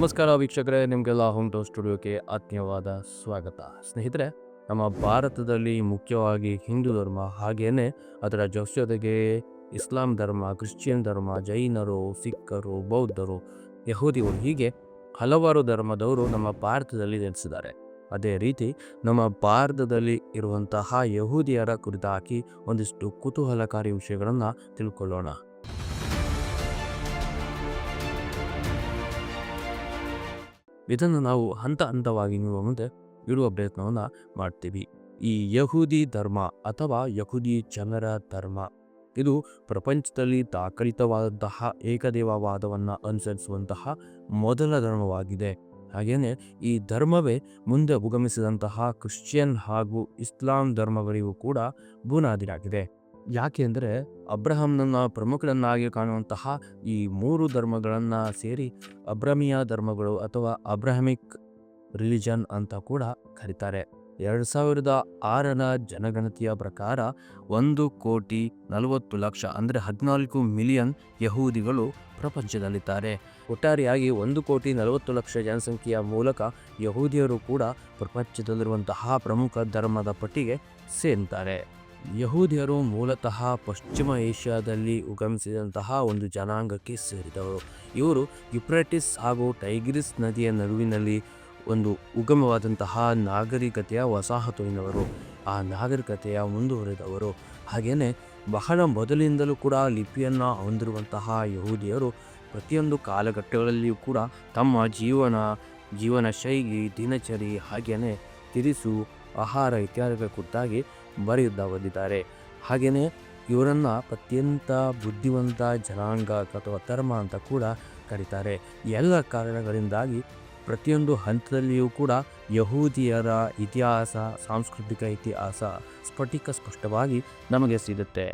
ನಮಸ್ಕಾರ ವೀಕ್ಷಕರೇ, ನಿಮಗೆಲ್ಲ ಹೋಮ್ ಟೌನ್ ಸ್ಟುಡಿಯೋಕ್ಕೆ ಆತ್ಮೀಯವಾದ ಸ್ವಾಗತ. ಸ್ನೇಹಿತರೆ, ನಮ್ಮ ಭಾರತದಲ್ಲಿ ಮುಖ್ಯವಾಗಿ ಹಿಂದೂ ಧರ್ಮ ಹಾಗೇನೆ ಅದರ ಜೊತೆಗೆ ಇಸ್ಲಾಂ ಧರ್ಮ, ಕ್ರಿಶ್ಚಿಯನ್ ಧರ್ಮ, ಜೈನರು, ಸಿಖ್ಖರು, ಬೌದ್ಧರು ಯಹೂದಿಗಳು ಹೀಗೆ ಹಲವಾರು ಧರ್ಮದವರು ನಮ್ಮ ಭಾರತದಲ್ಲಿ ನೆಲೆಸಿದ್ದಾರೆ. ಅದೇ ರೀತಿ ನಮ್ಮ ಭಾರತದಲ್ಲಿ ಇರುವಂತಹ ಯಹೂದಿಯರ ಕುರಿತಾಗಿ ಒಂದಿಷ್ಟು ಕುತೂಹಲಕಾರಿ ವಿಷಯಗಳನ್ನು ತಿಳ್ಕೊಳ್ಳೋಣ. ಇದನ್ನು ನಾವು ಹಂತ ಹಂತವಾಗಿ ಮುಂದೆ ಇಡುವ ಪ್ರಯತ್ನವನ್ನು ಮಾಡ್ತೀವಿ. ಈ ಯಹೂದಿ ಧರ್ಮ ಅಥವಾ ಯಹೂದಿ ಜನರ ಧರ್ಮ, ಇದು ಪ್ರಪಂಚದಲ್ಲಿ ದಾಖಲಿತವಾದಂತಹ ಏಕದೇವವಾದವನ್ನು ಅನುಸರಿಸುವಂತಹ ಮೊದಲ ಧರ್ಮವಾಗಿದೆ. ಹಾಗೆಯೇ ಈ ಧರ್ಮವೇ ಮುಂದೆ ಉಗಮಿಸಿದಂತಹ ಕ್ರಿಶ್ಚಿಯನ್ ಹಾಗೂ ಇಸ್ಲಾಂ ಧರ್ಮಗಳಿಗೂ ಕೂಡ ಬುನಾದಿಯಾಗಿದೆ. ಯಾಕೆಂದರೆ ಅಬ್ರಹಂನನ್ನು ಪ್ರಮುಖರನ್ನಾಗಿ ಕಾಣುವಂತಹ ಈ ಮೂರು ಧರ್ಮಗಳನ್ನು ಸೇರಿ ಅಬ್ರಹಮಿಯ ಧರ್ಮಗಳು ಅಥವಾ ಅಬ್ರಹಮಿಕ್ ರಿಲಿಜನ್ ಅಂತ ಕೂಡ ಕರೀತಾರೆ. ಎರಡು ಸಾವಿರದ ಆರರ ಜನಗಣತಿಯ ಪ್ರಕಾರ ಒಂದು ಕೋಟಿ ನಲವತ್ತು ಲಕ್ಷ ಅಂದರೆ ಹದಿನಾಲ್ಕು ಮಿಲಿಯನ್ ಯಹೂದಿಗಳು ಪ್ರಪಂಚದಲ್ಲಿದ್ದಾರೆ. ಒಟ್ಟಾರೆಯಾಗಿ ಒಂದು ಕೋಟಿ ನಲವತ್ತು ಲಕ್ಷ ಜನಸಂಖ್ಯೆಯ ಮೂಲಕ ಯಹೂದಿಯರು ಕೂಡ ಪ್ರಪಂಚದಲ್ಲಿರುವಂತಹ ಪ್ರಮುಖ ಧರ್ಮದ ಪಟ್ಟಿಗೆ ಸೇರ್ತಾರೆ ಯಹೂದಿಯರು ಮೂಲತಃ ಪಶ್ಚಿಮ ಏಷ್ಯಾದಲ್ಲಿ ಉಗಮಿಸಿದಂತಹ ಒಂದು ಜನಾಂಗಕ್ಕೆ ಸೇರಿದವರು. ಇವರು ಯುಪ್ರೆಟಿಸ್ ಹಾಗೂ ಟೈಗ್ರಿಸ್ ನದಿಯ ನಡುವಿನಲ್ಲಿ ಒಂದು ಉಗಮವಾದಂತಹ ನಾಗರಿಕತೆಯ ವಸಾಹತುವಿನವರು ಆ ನಾಗರಿಕತೆಯ ಮುಂದುವರೆದವರು. ಹಾಗೆಯೇ ಬಹಳ ಮೊದಲಿಂದಲೂ ಕೂಡ ಲಿಪಿಯನ್ನು ಹೊಂದಿರುವಂತಹ ಯಹೂದಿಯರು ಪ್ರತಿಯೊಂದು ಕಾಲಘಟ್ಟಗಳಲ್ಲಿಯೂ ಕೂಡ ತಮ್ಮ ಜೀವನ ಜೀವನ ಶೈಲಿ ದಿನಚರಿ ಹಾಗೆಯೇ ತಿರಿಸು, ಆಹಾರ ಇತ್ಯಾದಿಗಳ ಕುರಿತಾಗಿ ಬರೆಯುತ್ತಾ ಬಂದಿದ್ದಾರೆ ಹಾಗೆಯೇ ಇವರನ್ನು ಅತ್ಯಂತ ಬುದ್ಧಿವಂತ ಜನಾಂಗ ಅಥವಾ ಧರ್ಮ ಅಂತ ಕೂಡ ಕರೀತಾರೆ. ಎಲ್ಲ ಕಾರಣಗಳಿಂದಾಗಿ ಪ್ರತಿಯೊಂದು ಹಂತದಲ್ಲಿಯೂ ಕೂಡ ಯಹೂದಿಯರ ಇತಿಹಾಸ, ಸಾಂಸ್ಕೃತಿಕ ಇತಿಹಾಸ ಸ್ಫಟಿಕ ಸ್ಪಷ್ಟವಾಗಿ ನಮಗೆ ಸಿಗುತ್ತೆ.